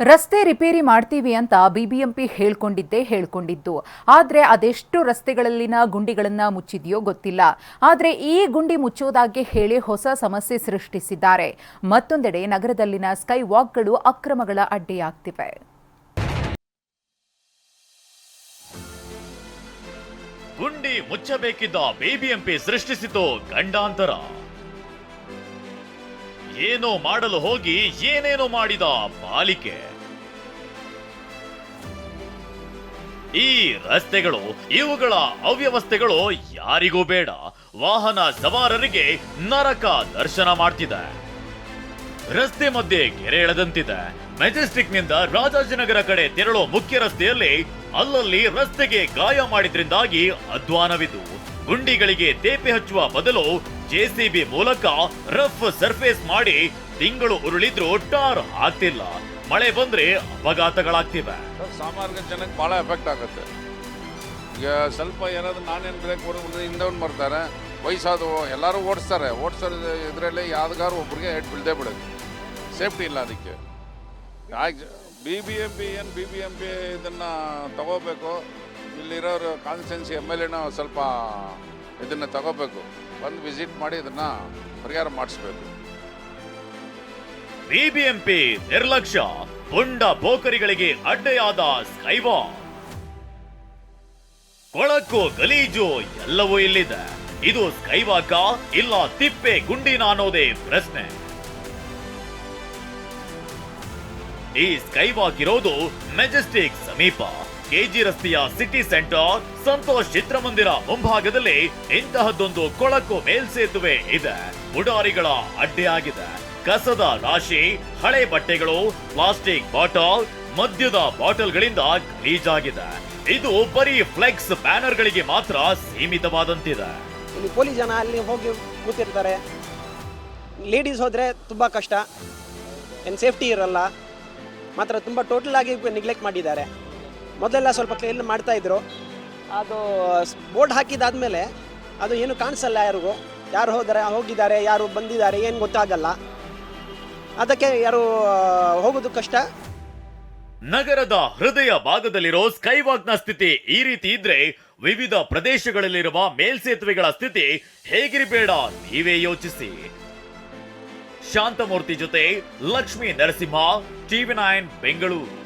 ರಸ್ತೆ ರಿಪೇರಿ ಮಾಡ್ತೀವಿ ಅಂತ ಬಿಬಿಎಂಪಿ ಹೇಳ್ಕೊಂಡಿದ್ದೇ ಹೇಳ್ಕೊಂಡಿದ್ದು. ಆದರೆ ಅದೆಷ್ಟು ರಸ್ತೆಗಳಲ್ಲಿನ ಗುಂಡಿಗಳನ್ನು ಮುಚ್ಚಿದೆಯೋ ಗೊತ್ತಿಲ್ಲ. ಆದರೆ ಈ ಗುಂಡಿ ಮುಚ್ಚೋದಾಗೆ ಹೇಳಿ ಹೊಸ ಸಮಸ್ಯೆ ಸೃಷ್ಟಿಸಿದ್ದಾರೆ. ಮತ್ತೊಂದೆಡೆ ನಗರದಲ್ಲಿನ ಸ್ಕೈ ವಾಕ್ಗಳು ಅಕ್ರಮಗಳ ಅಡ್ಡಿಯಾಗ್ತಿವೆ. ಗುಂಡಿ ಮುಚ್ಚಬೇಕಿದ್ದ ಬಿಬಿಎಂಪಿ ಸೃಷ್ಟಿಸಿತು ಗಂಡಾಂತರ. ಏನೋ ಮಾಡಲು ಹೋಗಿ ಏನೇನೋ ಮಾಡಿದ ಪಾಲಿಕೆ. ಈ ರಸ್ತೆಗಳು, ಇವುಗಳ ಅವ್ಯವಸ್ಥೆಗಳು ಯಾರಿಗೂ ಬೇಡ. ವಾಹನ ಸವಾರರಿಗೆ ನರಕ ದರ್ಶನ ಮಾಡ್ತಿದೆ. ರಸ್ತೆ ಮಧ್ಯೆ ಕೆರೆ ಎಳೆದಂತಿದೆ. ಮೆಜೆಸ್ಟಿಕ್ನಿಂದ ರಾಜಾಜಿನಗರ ಕಡೆ ತೆರಳೋ ಮುಖ್ಯ ರಸ್ತೆಯಲ್ಲಿ ಅಲ್ಲಲ್ಲಿ ರಸ್ತೆಗೆ ಗಾಯ ಮಾಡಿದ್ರಿಂದಾಗಿ ಅಧ್ವಾನವಿದ್ದು, ಗುಂಡಿಗಳಿಗೆ ತೇಪೆ ಹಚ್ಚುವ ಬದಲು ಜೆಸಿಬಿ ಮೂಲಕ ರಫ್ ಸರ್ಫೇಸ್ ಮಾಡಿ ತಿಂಗಳು ಉರುಳಿದ್ರು ಟಾರ್ ಆಗ್ತಿಲ್ಲ. ಮಳೆ ಬಂದ್ರೆ ಅಪಘಾತಗಳಾಗ್ತಿವೆ. ಸಾಮಾನ್ಯ ಜನಕ್ಕೆ ಭಾಳ ಎಫೆಕ್ಟ್ ಆಗುತ್ತೆ. ಈಗ ಸ್ವಲ್ಪ ಏನಾದ್ರು ನಾನೇನು ಬ್ರೇಕ್ ಹೊಡೆದ್ರೆ ಹಿಂದೆ ಒಂದು ಬರ್ತಾರೆ ವಯಸ್ಸಾದವು ಎಲ್ಲರೂ ಓಡಿಸ್ತಾರೆ. ಓಡಿಸೋ ಇದರಲ್ಲಿ ಯಾವ್ದಾರು ಒಬ್ರಿಗೆ ಹೆಡ್ ಬೀಳ್ದೇ ಬಿಡೋದು ಸೇಫ್ಟಿ ಇಲ್ಲ ಅದಕ್ಕೆ. ಬಿ ಬಿ ಎಂ ಪಿ ಏನು ಬಿ ಬಿ ಎಂ ಪಿ ಇದನ್ನು ತಗೋಬೇಕು? ಇಲ್ಲಿರೋರು ಕಾನ್ಸ್ಟೆನ್ಸಿ ಎಂ ಎಲ್ ಎನ ಸ್ವಲ್ಪ ಇದನ್ನು ತಗೋಬೇಕು. ಬಂದು ವಿಸಿಟ್ ಮಾಡಿ ಇದನ್ನ ಪರಿಹಾರ ಮಾಡಿಸ್ಬೇಕು. ಬಿಬಿಎಂಪಿ ನಿರ್ಲಕ್ಷ್ಯ. ಪುಂಡ ಬೋಕರಿಗಳಿಗೆ ಅಡ್ಡೆಯಾದ ಸ್ಕೈವಾ ಕೊಳಕು, ಗಲೀಜು ಎಲ್ಲವೂ ಇಲ್ಲಿದೆ. ಇದು ಸ್ಕೈವಾಕ ಇಲ್ಲ ತಿಪ್ಪೆ ಗುಂಡಿನ ಅನ್ನೋದೇ ಪ್ರಶ್ನೆ. ಈ ಸ್ಕೈವಾಕ್ ಇರೋದು ಮೆಜೆಸ್ಟಿಕ್ ಸಮೀಪ. ಕೆಜಿ ರಸ್ತೆಯ ಸಿಟಿ ಸೆಂಟರ್ ಸಂತೋಷ್ ಚಿತ್ರಮಂದಿರ ಮುಂಭಾಗದಲ್ಲಿ ಇಂತಹದ್ದೊಂದು ಕೊಳಕು ಮೇಲ್ಸೇತುವೆ ಇದೆ. ಬುಡಾರಿಗಳ ಅಡ್ಡೆಯಾಗಿದೆ. ಕಸದ ರಾಶಿ, ಹಳೆ ಬಟ್ಟೆಗಳು, ಪ್ಲಾಸ್ಟಿಕ್ ಬಾಟಲ್, ಮದ್ಯದ ಬಾಟಲ್ಗಳಿಂದ ಗಲೀಜಾಗಿದೆ. ಇದು ಬರೀ ಫ್ಲೆಕ್ಸ್ ಬ್ಯಾನರ್ಗಳಿಗೆ ಮಾತ್ರ ಸೀಮಿತವಾದಂತಿದೆ. ಇಲ್ಲಿ ಪೊಲೀಸ್ ಜನ ಅಲ್ಲಿ ಹೋಗಿ ಕೂತಿರ್ತಾರೆ. ಲೇಡೀಸ್ ಹೋದ್ರೆ ತುಂಬ ಕಷ್ಟ. ಏನು ಸೇಫ್ಟಿ ಇರಲ್ಲ. ಮಾತ್ರ ತುಂಬ ಟೋಟಲ್ ಆಗಿ ನೆಗ್ಲೆಕ್ಟ್ ಮಾಡಿದ್ದಾರೆ. ಮೊದಲೆಲ್ಲ ಸ್ವಲ್ಪ ಕ್ಲೀನ್ ಮಾಡ್ತಾ ಇದ್ರು. ಅದು ಬೋರ್ಡ್ ಹಾಕಿದಾದ್ಮೇಲೆ ಅದು ಏನು ಕಾಣಿಸಲ್ಲ ಯಾರಿಗೂ. ಯಾರು ಹೋದರೆ ಹೋಗಿದ್ದಾರೆ, ಯಾರು ಬಂದಿದ್ದಾರೆ, ಏನು ಗೊತ್ತಾಗಲ್ಲ. ಅದಕ್ಕೆ ಯಾರು ಹೋಗೋದು ಕಷ್ಟ. ನಗರದ ಹೃದಯ ಭಾಗದಲ್ಲಿರೋ ಸ್ಕೈವಾಕ್ನ ಸ್ಥಿತಿ ಈ ರೀತಿ ಇದ್ರೆ ವಿವಿಧ ಪ್ರದೇಶಗಳಲ್ಲಿರುವ ಮೇಲ್ಸೇತುವೆಗಳ ಸ್ಥಿತಿ ಹೇಗಿರಬೇಡ ನೀವೇ ಯೋಚಿಸಿ. ಶಾಂತಮೂರ್ತಿ ಜೊತೆ ಲಕ್ಷ್ಮೀ ನರಸಿಂಹ ಟಿವಿ ನೈನ್, ಬೆಂಗಳೂರು.